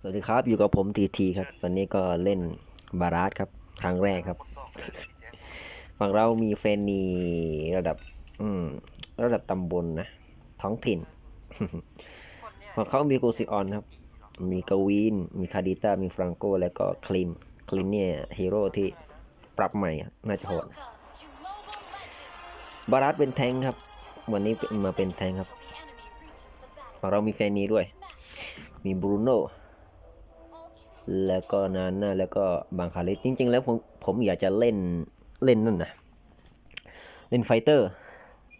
สวัสดีครับ อยู่กับผมทีทีครับ วันนี้ก็เล่นบาราสครับครั้งแรกครับ ฝั่งเรามีเฟนนีระดับ อืม ระดับตำบลนะ ท้องถิ่นฝั่งเขามีโกซิออนครับ มีกวีน มีคาดิต้า มีฟรังโก แล้วก็คลิน คลินเนี่ยฮีโร่ที่ปรับใหม่ น่าจะโหด บาราสเป็นแทงครับ วันนี้มาเป็นแทงครับฝั่งเรามีแฟนนีด้วย มีบรูโน่ แล้วก็นาน่าแล้วก็บางคาเลสจริง ๆ แล้วผมผมอยากจะเล่นเล่นนั่นนะเล่นไฟเตอร์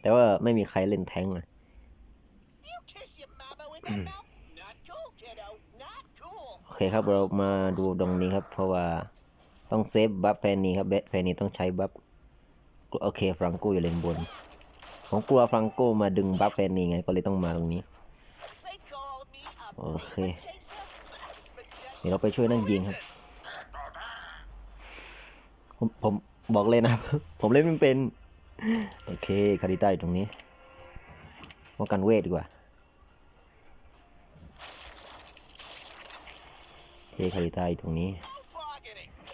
แต่ว่าไม่มีใครเล่นแทงค์อะ You kiss your mama with that mouth? Not cool, kiddo. Not cool. โอเคครับเรามาดูตรงนี้ครับ เพราะว่าต้องเซฟบัฟแฟนนีครับแฟนนีต้องใช้บัฟโอเคฟรังโกอยู่เลนบนผมกลัวฟรังโกมาดึงบัฟแฟนนีไงก็เลยต้องมาตรงนี้ They call me a เดี๋ยวเราไปช่วยนั่งยิงครับ ผมผมบอกเลยนะ ผมเล่นไม่เป็น โอเคคาริต้าอยู่ตรงนี้ป้องกันเวทดีกว่าโอเคคาริต้าอยู่ตรงนี้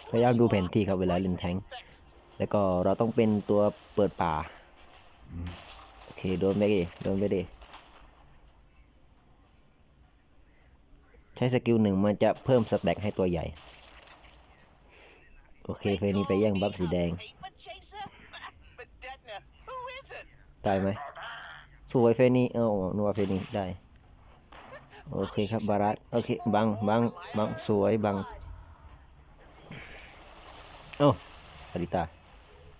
พยายามดูแผนที่ครับเวลาเล่นแทงแล้วก็เราต้องเป็นตัวเปิดป่า โอเค โดนไปดิโดนไปดิ ใช้สกิลหนึ่งมันจะเพิ่มสแต็กให้ตัวใหญ่ โอเคเฟนี้ไปแย่งบัฟสีแดง ได้ไหมสวยเฟนี้เอ้านัวเฟนี้ได้ โอเคครับบารัสโอเค บัง บัง บัง สวย บังเอ้าคาริตา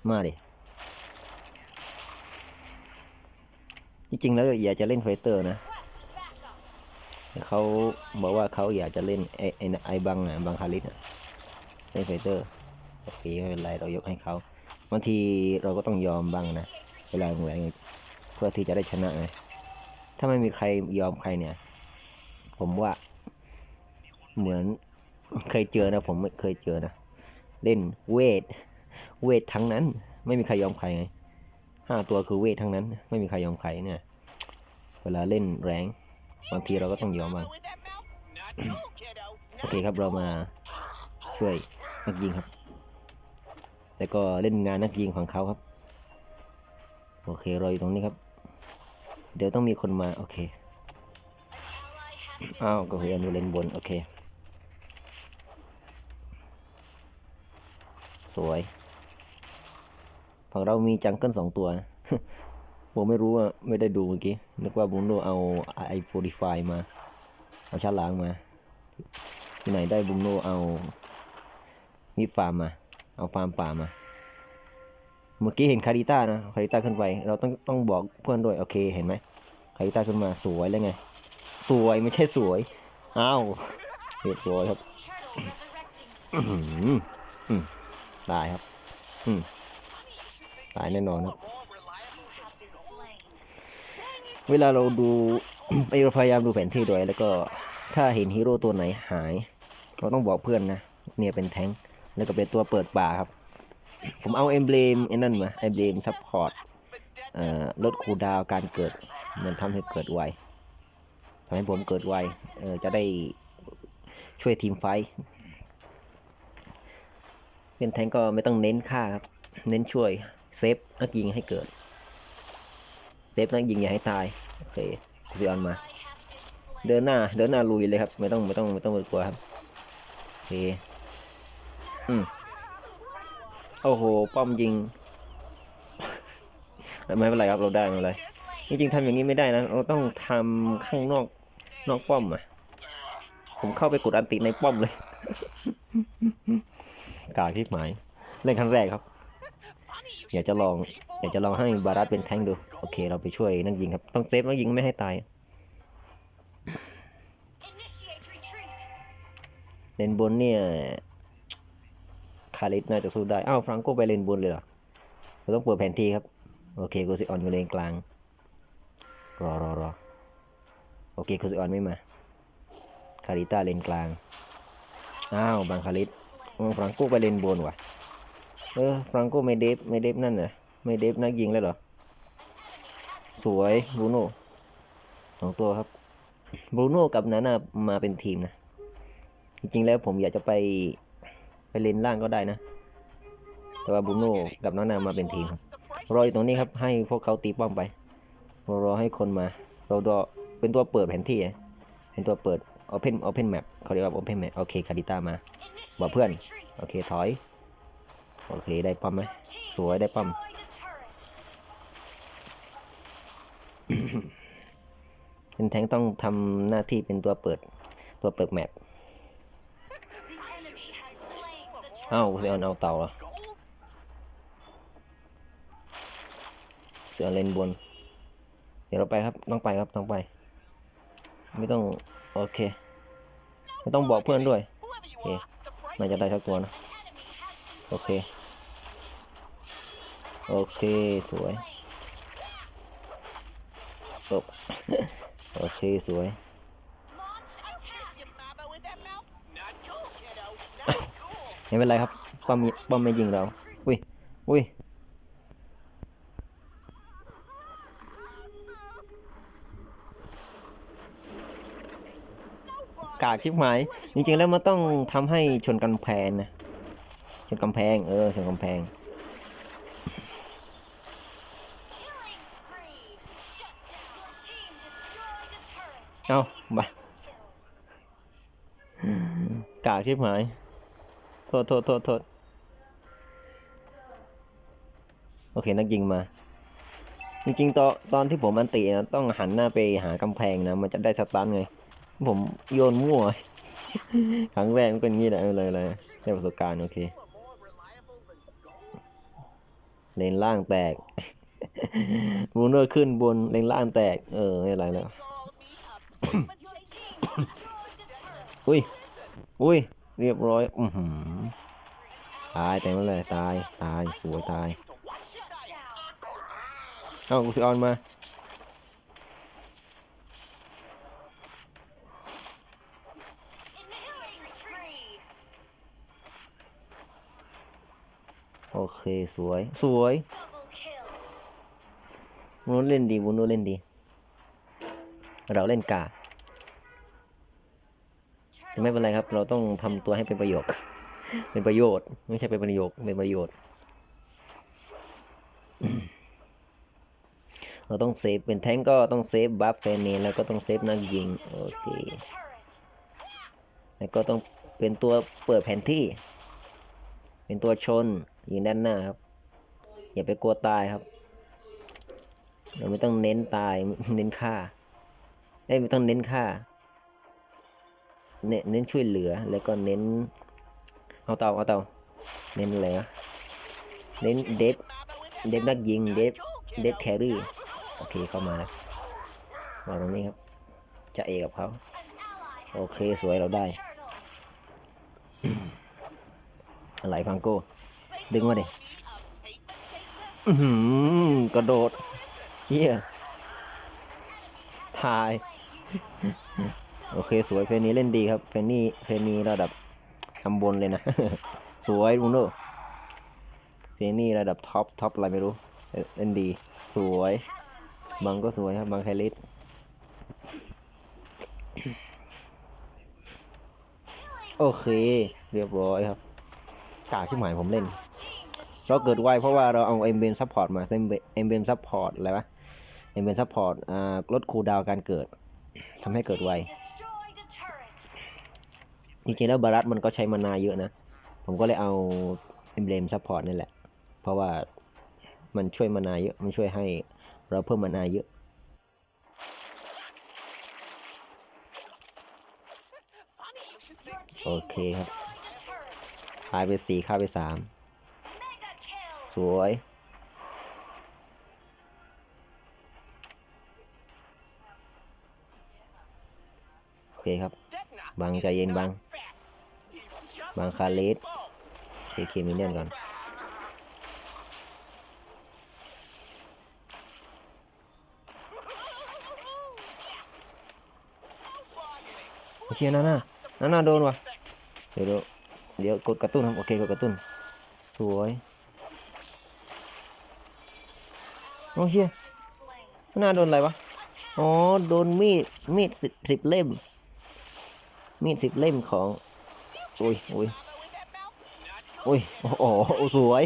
มาดิจริงๆแล้วอยากจะเล่นไฟเตอร์นะ เขาบอกว่าเขาอยากจะเล่นไอไอไอบังอะบังคาริสอะเล่นไฟเตอร์โอเคไม่เป็นไรเรายกให้เขาบางทีเราก็ต้องยอมบ้างนะเวลาแหวนเพื่อที่จะได้ชนะไงถ้าไม่มีใครยอมใครเนี่ย ผมว่า เหมือนเคยเจอนะ ผมไม่เคยเจอนะเล่นเวท เวททั้งนั้น ไม่มีใครยอมใครไงห้าตัวคือเวททั้งนั้น ไม่มีใครยอมใครเนี่ย เวลาเล่นแรง บางทีเราก็ต้องยอมบ้างโอเคครับเรามาช่วยนักยิงครับ แล้วก็เล่นงานนักยิงของเขาครับ โอเคเรออยู่ตรงนี้ครับ เดี๋ยวต้องมีคนมาโอเคอ้าวก็เฮียนูเลนบนโอเค สวย ฝั่งเรามีจังเกิลสองตัว ผมไม่รู้อะไม่ได้ดูเมื่อกี้ นึกว่าบุนโดเอาไอโฟดิฟายมา เอาชาล้างมา ที่ไหนได้บุนโดเอามีฟาร์มมา เอาฟาร์มป่ามา เมื่อกี้เห็นคาริต้านะ คาริต้าขึ้นไป เราต้องต้องบอกเพื่อนด้วยโอเคเห็นไหมคาริต้าขึ้นมาสวยแล้วไง สวยไม่ใช่สวย อ้าวเห็ดสวยครับอื้อหืมตายครับตายแน่นอนครับ เวลาเราดูไปพยายามดูแผนที่ด้วย แล้วก็ถ้าเห็นฮีโร่ตัวไหนหาย เราต้องบอกเพื่อนนะ เนี่ยเป็นแทงแล้วก็เป็นตัวเปิดป่าครับ ผมเอาเอมเบลมไอ้นั่นมาเอมเบลมซัพพอร์ตลดคูดาวการเกิด มันทำให้เกิดไวทำให้ผมเกิดไวจะได้ช่วยทีมไฟ เป็นแทงก์ก็ไม่ต้องเน้นค่าครับ เน้นช่วยเซฟนักยิงให้เกิด เซฟนักยิงอย่าให้ตาย โอเคซิออนมา เดินหน้า เดินหน้าลุยเลยครับ ไม่ต้องไม่ต้องไม่ต้องกลัวครับโอเคอืมโอ้โห ป้อมยิง ไม่เป็นไรครับเราได้ไม่เป็นไรจริงๆทำอย่างนี้ไม่ได้นะ เราต้องทำข้างนอกนอกป้อมอะ ผมเข้าไปกดอันติในป้อมเลย กาที่หมายเล่นครั้งแรกครับ อยากจะลองอยากจะลองให้บารัสเป็นแทงดู โอเค เราไปช่วยนักยิงครับ ต้องเซฟนักยิงไม่ให้ตายเลนบนเนี่ยคาริสน่าจะสู้ได้ อ้าวฟรังโกไปเลนบนเลยเหรอเราต้องเปิดแผนที่ครับ โอเคกูซิออนอยู่เลนกลาง รอรอรอโอเคกูซิออนไม่มา คาริต้าเลนกลาง อ้าวบางคาริสฟรังโกไปเลนบนว่ะ เออฟรังโกไม่เดฟไม่เดฟนั่นน่ะไม่เดฟนักยิงแล้วเหรอ สวยบรูโน่สองตัวครับบรูโน่กับนาน่ามาเป็นทีมนะ จริงๆแล้วผมอยากจะไปไปเลนล่างก็ได้นะ แต่ว่าบูโน่กับน้องนามาเป็นทีมครับรออยู่ตรงนี้ครับ ให้พวกเขาตีป้อมไปรารอให้คนมา เรารอเป็นตัวเปิดแผนที่อะเป็นตัวเปิด Open Open Map เขาเรียกว่า Open Map โอเคคาริต้ามา บอกเพื่อน โอเค ถอย โอเคได้ป้อมไหมสวยได้ป้อมเป็นแทงต้องทำหน้าที่เป็นตัวเปิดตัวเปิดแมปเอ้าเสือเอาเต่าเหรอเสือเลนบน เดี๋ยวเราไปครับต้องไปครับต้องไป ไม่ต้องโอเค ไม่ต้องบอกเพื่อนด้วย Whoever you Okay. are, the price น่าจะได้สักตัวนะ โอเค โอเค สวยจบโอเค สวย kiss your mama with that mouth? Not cool, kiddo. Not cool. ไม่เป็นไรครับป้อมป้อมไม่ยิงเรา อุ้ย อุ้ยกากชิบหายจริงๆแล้วมันต้องทำให้ชนกำแพงนะ ชนกำแพง เออ ชนกำแพง เอามากาชิบหาย โทษโทษโทษโทษโอเค นักยิงมา จริงๆตอนตอนที่ผมอันตินะต้องหันหน้าไปหากำแพงนะ มันจะได้สตันไง ผมโยนมั่วครั้งแรกมันเป็นงี้แหละเลยเลยได้ประสบการณ์โอเค เลนล่างแตกบูโน่ขึ้นบนเลนล่างแตก เออไม่เป็นไรแล้ว อุ้ย อุ้ย เรียบร้อย อือหือ ตายแต่ไม่เป็นไรตาย ตาย สวย ตาย to watch you die. เอ้ากูสิออนมา โอเค สวย สวยบูโน่เล่นดีบูโน่เล่นดี เราเล่นกาแต่ไม่เป็นไรครับ เราต้องทำตัวให้เป็นประโยชน์ เป็นประโยชน์ ไม่ใช่เป็นประโยชน์ เป็นประโยชน์ เราต้องเซฟ เป็นแท้งก็ต้องเซฟบัฟแฟนเนแล้วก็ต้องเซฟนักยิง โอเค แล้วก็ต้องเป็นตัวเปิดแผนที่ เป็นตัวชนยิงด้านหน้าครับ อย่าไปกลัวตายครับ เราไม่ต้องเน้นตาย เน้นฆ่า เอ้ไม่ต้องเน้นฆ่า เน้นช่วยเหลือแล้วก็เน้น เอาเตาเอาเตาเน้นอะไรวะเน้นเดฟเดฟนักยิงเดฟเดฟแครี่โอเคเข้ามาแล้ววาตรงนี้ครับ จะเอกับเขาโอเคสวยเราได้อะไรพังโก้ ดึงมาดิกระโดดเฮียทาย โอเคสวยเฟนนี้เล่นดีครับเฟนนี่เฟนนี่ระดับตำบลเลยนะ สวยบุญโนเฟนนี่ระดับท็อปท็อปอะไรไม่รู้เล่นดี สวยบังก็สวยครับบังไคลิสโอเค เรียบร้อยครับกากที่หมายผมเล่นเราเกิดไวเพราะว่าเราเอาเอ็มเบนซัพพอร์ตมาเอ็มเบนซัพพอร์ตอะไรวะเอ็มเบนซัพพอร์ตลดคูดาวการเกิด ทำให้เกิดไวจริงๆแล้วบารัสมันก็ใช้มานาเยอะนะ ผมก็เลยเอาเอ็มเบนซัพพอร์ตนี่แหละ เพราะว่ามันช่วยมานาเยอะ มันช่วยให้เราเพิ่มมานาเยอะ Funny, you should think โอเคครับขายไปสี่ค่าไปสามสวย เคครับ Vecna Bang, is ใจเย็น not บัง fat. He's just บางคาเลส bald. เคเคมิเนียนก่อนโอเคนาน่านาน่าโดนว่ะเดี๋ยวเดี๋ยวเดี๋ยวกดกระตุ้นครับ โอเคกดกระตุ้น สวยโอ้เชี่ยนาน่าโดนอะไรวะ อ๋อ โดนมีด มีดสิบสิบเล่ม มีดสิบเล่มของอุ้ยอุ้ยอุ้ยโอ้โหโอ้สวย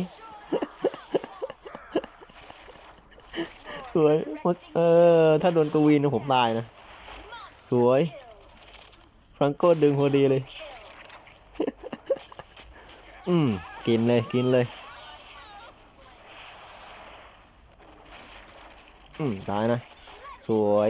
สวยเออถ้าโดนกวีนผมตายนะ สวยฟรังโก้ดึงพอดีเลย อืม กินเลยกินเลยอืมตายนะ สวย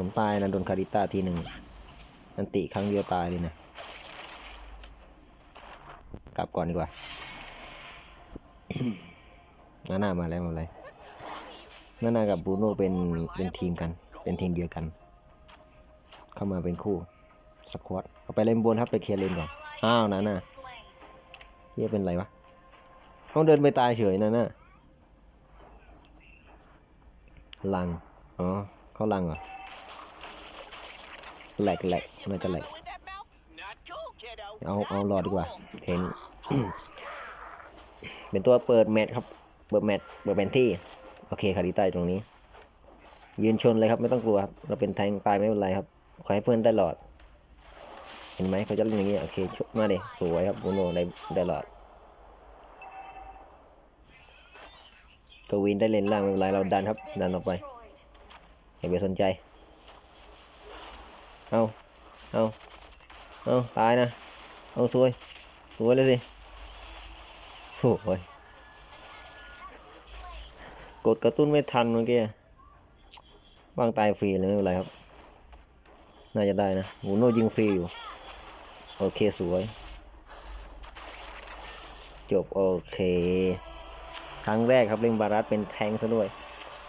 ผมตายนะโดนคาริต้าทีหนึ่งอันติครั้งเดียวตายเลยนะกลับก่อนดีกว่านาหน่ามาแล้วมาเลยนาหน่ากับบรูโน่เป็นเป็นทีมกัน เป็นทีมเดียวกัน เข้ามาเป็นคู่สควอตเอาไปเล่นบนครับไปเคลียร์เลนก่อนอ้าวนาหน่าเฮียเป็นไรวะเขาเดินไปตายเฉยนาน่าลัง อ๋อ เขาลังเหรอ แหลกแหลกน่าจะแหลกเอาเอารอดีกว่า cool. เทนเป็นตัวเปิดแมตช์ครับ เปิดแมตช์เปิดแมนที่ โอเคคาริต้าตรงนี้ ยืนชนเลยครับไม่ต้องกลัวครับเราเป็นแทงตายไม่เป็นไรครับ ขอให้เพื่อนได้หลอด เห็นไหมเขาจะเล่นอย่างนี้โอเคชุบมาเดสวยครับบูโนได้ได้หลอดกวินได้เลนล่างไม่เป็นไรเราดันครับ ดันออกไปอย่าไปสนใจ เอาเอาเอาตายนะ เอาสวย สวยเลยสิโอ้ยกดกระตุ้นไม่ทันเมื่อกี้วางตายฟรีเลยไม่เป็นไรครับ น่าจะได้นะหมูโนยิงฟรีอยู่ โอเคสวย จบโอเค ครั้งแรกครับเล่นบารัสเป็นแทงซะด้วย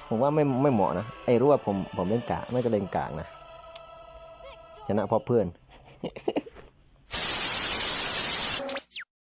ผมว่าไม่ไม่เหมาะนะ ไอ้รู้ว่าผมผมเล่นกากน่าจะเล่นกากนะ ชนะเพราะเพื่อน